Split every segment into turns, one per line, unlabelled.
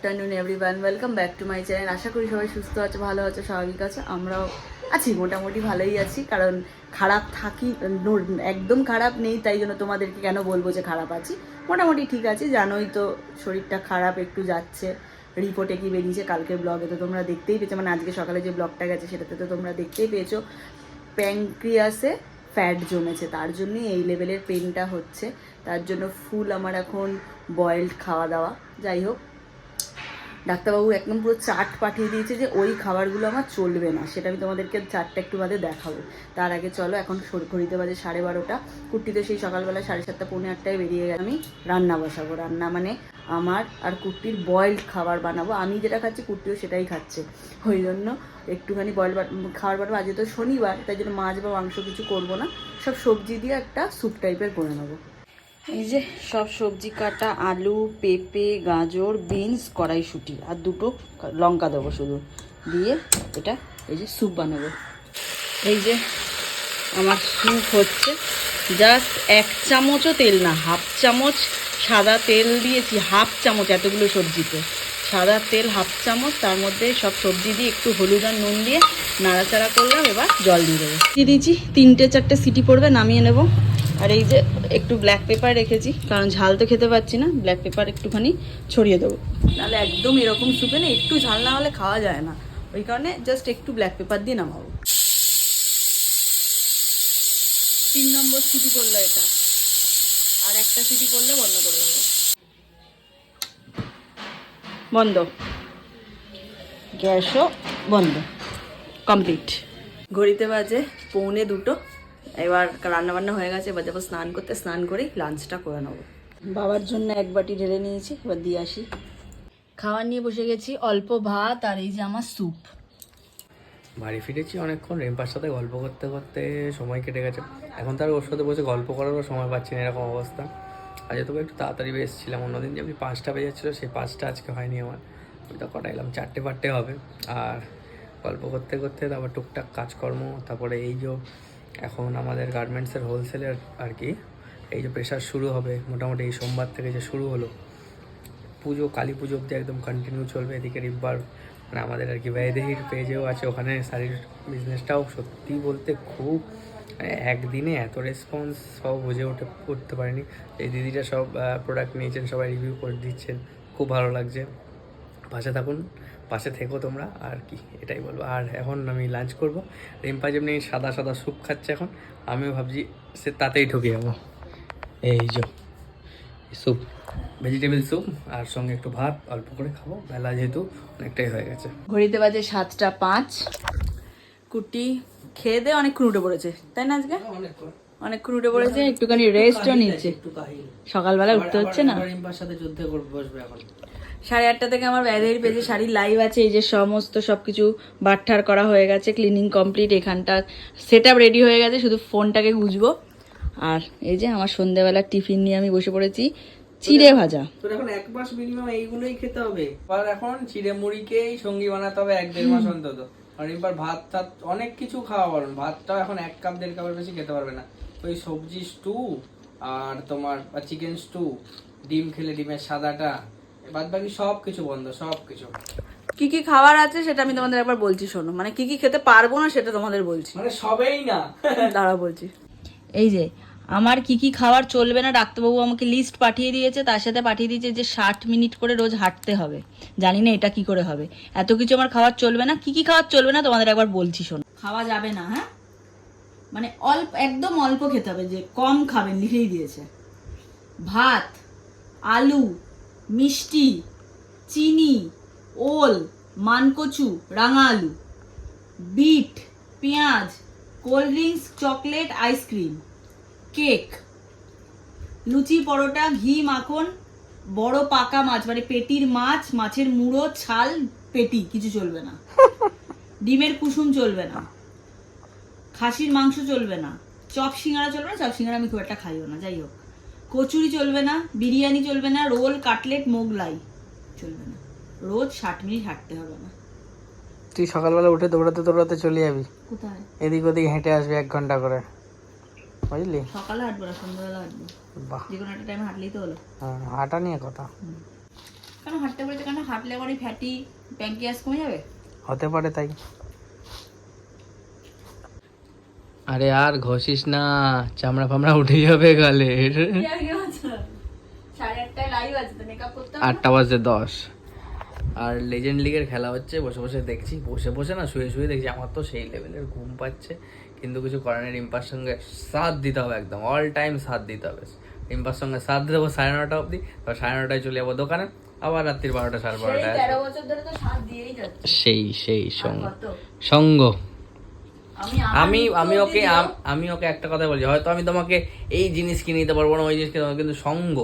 Afternoon everyone welcome back to my channel আশা করি সবাই সুস্থ আছে, ভালো আছে, স্বাভাবিক আছে। আমরাও আছি, মোটামুটি ভালোই আছি। কারণ খারাপ থাকি একদম খারাপ নেই, তাই জন্য তোমাদেরকে কেন বলব যে খারাপ আছি? মোটামুটি ঠিক আছে, জানোই তো শরীরটা খারাপ, একটু যাচ্ছে। রিপোর্টে কি বেরিয়েছে? কালকে ব্লগে তো তোমরা দেখতেই পেয়েছ। মানে আজকে সকালে যে ব্লগটা গেছে, সেটাতে তো তোমরা দেখতেই পেয়েছ। প্যাংক্রিয়াসে ফ্যাট জমেছে, তার জন্যই এই লেভেলের পেনটা হচ্ছে। তার জন্য ফুল আমার এখন বয়েলড খাওয়া দাওয়া। যাই হোক ডাক্তারবাবু একদম পুরো চার্ট পাঠিয়ে দিয়েছে যে ওই খাবারগুলো আমার চলবে না, সেটা আমি তোমাদেরকে চারটা একটু বাদে দেখাবো। তার আগে চলো, এখন ঘড়িতে বাজে সাড়ে বারোটা। কুর্তিতে সেই সকালবেলা সাড়ে সাতটা, পৌনে আটটায় বেরিয়ে গেছে আমি রান্না বসাবো। রান্না মানে আমার আর কুর্তির বয়েলড খাবার বানাবো। আমি যেটা খাচ্ছি কুর্তিও সেটাই খাচ্ছে। ওই জন্য একটুখানি বয়েল খাবার বানাবো। আজকে তো শনিবার, তাই জন্য মাছ বা মাংস কিছু করব না। সব সবজি দিয়ে একটা স্যুপ টাইপের করে নেব। এই যে সব সবজি কাটা, আলু, পেঁপে, গাজর, বিনস, কড়াইশুঁটি আর দুটো লঙ্কা দেবো শুধু। দিয়ে এটা এই যে স্যুপ বানাবো। এই যে আমার স্যুপ হচ্ছে জাস্ট এক চামচও তেল না, হাফ চামচ সাদা তেল দিয়েছি, হাফ চামচ এতগুলো সবজিতে। সাদা তেল, হাফ চামচ, তার মধ্যে সব সবজি দিয়ে একটু হলুদ আর নুন দিয়ে নাড়াচাড়া করলাম, এবার জল দিয়ে দেবো। দিয়ে দিয়েছি তিনটে, চারটে সিটি পড়বে, নামিয়ে নেব। আর এই যে একটু ব্ল্যাক পেপার রেখেছি, কারণ ঝাল তো খেতে পাচ্ছি না ব্ল্যাক পেপার একটুখানি ছড়িয়ে দেবো। নাহলে একদম এরকম সুপে না, একটু ঝাল না হলে খাওয়া যায় না। ওই কারণে জাস্ট একটু ব্ল্যাক পেপার দিয়ে নামাবো। তিন নম্বর সিটি করল এটা। আর একটা সিটি করলে বন্ধ করে দেবো। বন্ধ। গ্যাসও বন্ধ। কমপ্লিট। ঘড়িতে বাজে পৌনে দুটো। এবার রান্না বান্না হয়ে গেছে এবার যাব স্নান করতে। স্নান করেই লাঞ্চটা করে নেব। বাবার জন্য এক বাটি ঢেলে নিয়েছি এবার দিয়ে আসি। খাবার নিয়ে বসে গেছি অল্প ভাত আর এই যে আমার স্যুপ।
বাড়ি ফিরেছি অনেকক্ষণ রেম্পার সাথে গল্প করতে করতে সময় কেটে গেছে। এখন তার ওর সাথে বসে গল্প করারও সময় পাচ্ছি না এরকম অবস্থা। আজ তবে একটু তাড়াতাড়ি এসেছিলাম অন্যদিন যেমনি পাঁচটা বেজেছিলো সেই পাঁচটা আজকে হয়নি আমার। ওই তো কটা এলাম চারটে পারটে হবে। আর গল্প করতে করতে তারপর টুকটাক কাজকর্ম তারপরে এই যে এখন আমাদের গার্মেন্টসের হোলসেলের আর কি, এই যে প্রেশার শুরু হবে, মোটামুটি এই সোমবার থেকে যে শুরু হলো, পুজো, কালী পুজো অব্দি একদম কন্টিনিউ চলবে, এদিকে রিব্বার মানে আমাদের আর কি ব্যয়দেহির পেজেও আছে, ওখানে শাড়ির বিজনেসটাও সত্যি বলতে খুব মানে একদিনে এত রেসপন্স সব বুঝে উঠে, উঠতে পারেনি। এই দিদিটা সব প্রোডাক্ট নিয়েছেন, সবাই রিভিউ করে দিচ্ছেন, খুব ভালো লাগছে। থাকুন পাশে থেকো তোমরা আর কি এটাই বলব। আর এখন আমি লাঞ্চ করব। রিম্পা যেমনি সাদা সাদা স্যুপ খাচ্ছে এখন আমিও ভাবছি সে তাতেই ঢুকে যাব। এই যে স্যুপ ভেজিটেবল স্যুপ আর সঙ্গে একটু ভাত অল্প করে খাব। বেলা যেহেতু অনেকটাই হয়ে গেছে।
ঘড়িতে বাজে সাতটা পাঁচ। কুটি খেয়ে দিয়ে অনেকক্ষণ উঠে পড়েছে। তাই না আজকে? অনেকক্ষণ। উঠে পড়েছে একটুখানি রেস্টও নিচ্ছে।
একটু
সকালবেলা উঠতে হচ্ছে না?
রিম্পার সাথে যুদ্ধে করবে বসবে এখন।
সাড়ে আটটা থেকে আমার ব্যাধের পেজে শাড়ির লাইভ আছে এই যে সমস্ত সবকিছু বাট্টার করা হয়ে গেছে ক্লিনিং কমপ্লিট এখানটা সেট রেডি হয়ে গেছে শুধু ফোনটাকে গুজবো। আর এই যে আমার সন্ধ্যেবেলা টিফিন নিয়ে আমি বসে পড়েছি চিড়ে ভাজা।
তোর এখন এক মাস মিনিমাম এইগুলোই খেতে হবে। আর এখন চিড়ে মুড়িকেই সঙ্গী বানাতে হবে এক দেড় মাস অন্তত। আর এবার ভাত টাত অনেক কিছু খাওয়া পারবেন ভাতটাও এখন এক কাপ দেড় কাপের বেশি খেতে পারবে না। ওই সবজি স্টু আর তোমার চিকেন স্টু ডিম খেলে ডিমের সাদাটা বাদ বাকি সব কিছু বন্ধ সব কিছু
কি কি খাবার আছে সেটা আমি তোমাদের একবার বলছি শোনো। মানে কি কি খেতে পারব না সেটা তোমাদের বলছি।
মানে সবেই না।
দাঁড়া বলছি। এই যে আমার কি কি খাবার চলবে না ডাক্তারবাবু আমাকে লিস্ট পাঠিয়ে দিয়েছে তার সাথে পাঠিয়ে দিয়েছে যে ষাট মিনিট করে রোজ হাঁটতে হবে। জানি না এটা কি করে হবে। এত কিছু আমার খাবার চলবে না কি কি খাবার চলবে না তোমাদের একবার বলছি শোনো। খাওয়া যাবে না হ্যাঁ? মানে অল্প একদম অল্প খেতে হবে যে কম খাবেন লিখেই দিয়েছে। ভাত আলু মিষ্টি চিনি ওল মানকচু রাঙা আলু বিট পেঁয়াজ cold drinks chocolate ice cream cake লুচি পরোটা ঘি মাখন বড় পাকা মাছ মানে পেটির মাছ মাছের মুড়ো ছাল পেটি কিছু চলবে না। ডিমের কুসুম চলবে না। খাসির মাংস চলবে না। চপ সিঙ্গারা চলবে না চপ সিঙ্গারা আমি খুব একটা খাইও না যাই হোক। কচুরি চলবে না বিরিয়ানি চলবে না রোল কাটলেট মোগলাই চলবে না। রোজ ষাট মিনিট হাঁটতে হবে না।
তুই সকালবেলা উঠে দৌড়াতে দৌড়াতে চলে যাবি?
কোথায়?
এদিক ওদিক হেঁটে আসবি এক ঘণ্টা করে। বুঝলি?
সকালে হাঁটবো না সন্ধ্যাবেলা হাঁটবো।
বাহ।
যে কোনো একটা টাইমে হাঁটলেই তো হলো।
হ্যাঁ, হাঁটা নিয়ে কথা।
কেন হাঁটতে বলেছে? কেন হাঁটলে পরে ফ্যাটি প্যাঙ্কিয়াস কমে যাবে?
হতে পারে তাই। আরে আর ঘষিস না চামড়া ফামড়া উঠে যাবে গালের
হবে
আটটা বাজে দশ। আর লেজেন্ড লিগের খেলা হচ্ছে বসে বসে দেখছি বসে বসে না শুয়ে শুয়ে দেখছি আমার তো সেই লেভেলের ঘুম পাচ্ছে। কিন্তু কিছু করার নেই রিম্পার সঙ্গে সাথ দিতে হবে একদম অল টাইম সাথ দিতে হবে। রিম্পার সঙ্গে সাথ দেবো সাড়ে নটা অবধি তারপর সাড়ে নটায় চলে যাব দোকানে আবার রাত্রির বারোটা সাড়ে বারোটায় সেই সেই সঙ্গ। সঙ্গ।
আমি
আমি ওকে আমি ওকে একটা কথা বলছি। হয়তো আমি তোমাকে এই জিনিস কিনে দিতে পারব না ওই জিনিস কিনে কিন্তু সঙ্গ।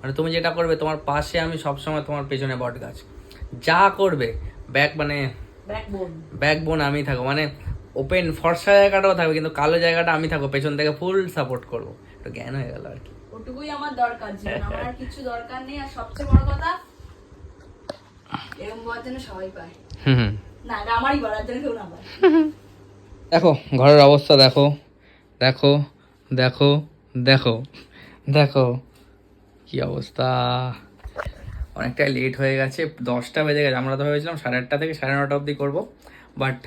মানে তুমি যেটা করবে তোমার পাশে আমি সবসময় তোমার পেছনে বট গাছ। যা করবে ব্যাক মানে। ব্যাকবোন আমি থাকব। মানে ওপেন ফর্সা জায়গাটাও থাকবে কিন্তু কালো জায়গাটা আমি থাকব পেছন থেকে ফুল সাপোর্ট করব। একটু জ্ঞান হয়ে গেল আর কি।
ওটুকুই আমার দরকার জীবন আমার আর কিছু দরকার নেই। আর সবচেয়ে বড় কথা এরকম বলার জন্য সবাই পায়।
হুম হুম।
না আমারই বলার জন্য কেউ না পায়।
দেখো, ঘরের অবস্থা দেখো। দেখো দেখো দেখো দেখো। কি অবস্থা? অনেকটাই লেট হয়ে গেছে, দশটা বেজে গেছে। আমরা তো ভেবেছিলাম সাড়ে আটটা থেকে সাড়ে নটা অবধি করব বাট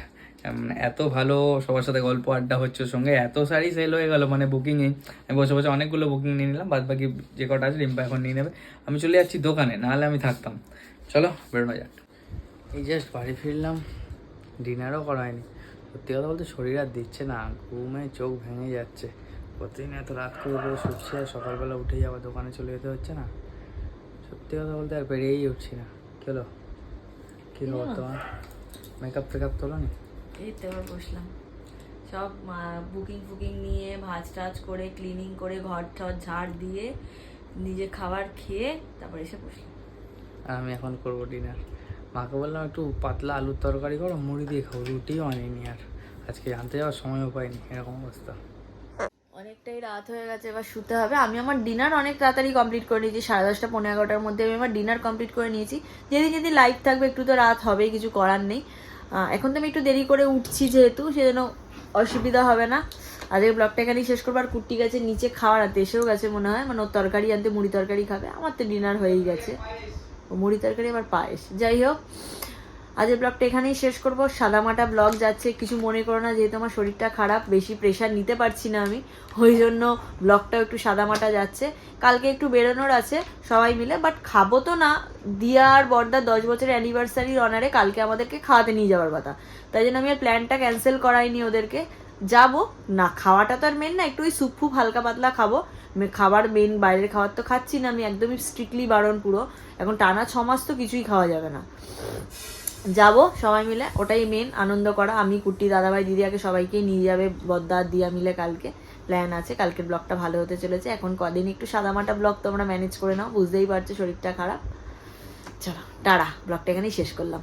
এত ভালো সবার সাথে গল্প আড্ডা হচ্ছে সঙ্গে। এত শাড়ি সেল হয়ে গেল মানে বুকিংয়ে আমি বসে বসে অনেকগুলো বুকিং নিয়ে নিলাম বাদ বাকি যে কটা আছে রিম্পা এখন নিয়ে নেবে। আমি চলে যাচ্ছি দোকানে, নাহলে আমি থাকতাম। চলো, বেরোনো যাক। এই জাস্ট বাড়ি ফিরলাম ডিনারও করা হয়নি। সত্যি কথা বলতে শরীর আর দিচ্ছে না ঘুমে চোখ ভেঙে যাচ্ছে। প্রতিদিন এত রাত করে করে শুচ্ছি আর সকালবেলা উঠে যাওয়া দোকানে চলে যেতে হচ্ছে না। সত্যি কথা বলতে আর বেরিয়েই উঠছি না। কি হলো? কী খবর তোমার মেকআপ টেকআপ তোলো নি
এই তো এবার বসলাম। সব বুকিং ফুকিং নিয়ে ভাজ টাজ করে ক্লিনিং করে ঘর টর ঝাড় দিয়ে নিজে খাবার খেয়ে তারপর এসে বসলাম।
আমি এখন করব ডিনার মাকে বললাম, একটু পাতলা আলুর তরকারি করো, মুড়ি দিয়ে খাব রুটিও আনিনি আর। আজকে জানতে যাওয়ার সময়ও পাইনি, এরকম অবস্থা।
অনেকটাই রাত হয়ে গেছে, এবার শুতে হবে। আমি আমার ডিনার অনেক তাড়াতাড়ি কমপ্লিট করে নিয়েছি, সাড়ে দশটা পনেরো এগারোটার মধ্যে আমি আমার ডিনার কমপ্লিট করে নিয়েছি। যেদিন যেদিন লাইট থাকবে, একটু তো রাত হবেই, কিছু করার নেই। এখন তো আমি একটু দেরি করে উঠছি যেহেতু, সেজন্য অসুবিধা হবে না। আজকে ব্লগটা এখানেই শেষ করব। আর কুট্টি গেছে নিচে খাওয়ার, আনতে এসেও গেছে মনে হয়। মানে ওর তরকারি আনতে, মুড়ি তরকারি খাবে। আমার তো ডিনার হয়েই গেছে। মুড়ি তরকারি আবার পায়েস। যাই হোক, আজকের ব্লগটা এখানেই শেষ করব। সাদামাটা ব্লগ যাচ্ছে, কিছু মনে করো না, যেহেতু আমার শরীরটা খারাপ, বেশি প্রেশার নিতে পারছি না আমি, ওই জন্য ব্লগটাও একটু সাদামাটা যাচ্ছে। কালকে একটু বেরোনোর আছে, সবাই মিলে বাট খাব তো না। দিয়া আর বর্দার দশ বছরের অ্যানিভার্সারির অনারে কালকে আমাদেরকে খাওয়াতে নিয়ে যাওয়ার কথা। তাই জন্য আমি আর প্ল্যানটা ক্যান্সেল করাইনি ওদেরকে। যাব, না, খাওয়াটা তো আর মেন না, একটু ওই স্যুপ ফুপ হালকা পাতলা খাব। খাবার মেন বাইরের খাবার তো খাচ্ছি না, আমি একদমই স্ট্রিক্টলি বারণ পুরো। এখন টানা ছ মাস তো কিছুই খাওয়া যাবে না। যাব সবাই মিলে, ওটাই মেন আনন্দ করা। আমি কুটি দাদাভাই, দিদিয়াকে সবাইকে নিয়ে যাবে, বদ্দা, দিয়া মিলে কালকে। প্ল্যান আছে, কালকের ব্লগটা ভালো হতে চলেছে। এখন কদিন একটু সাদামাটা ব্লগ তোমরা ম্যানেজ করে নাও, বুঝতেই পারছ শরীরটা খারাপ। চলো টাড়া ব্লগটা এখানেই শেষ করলাম।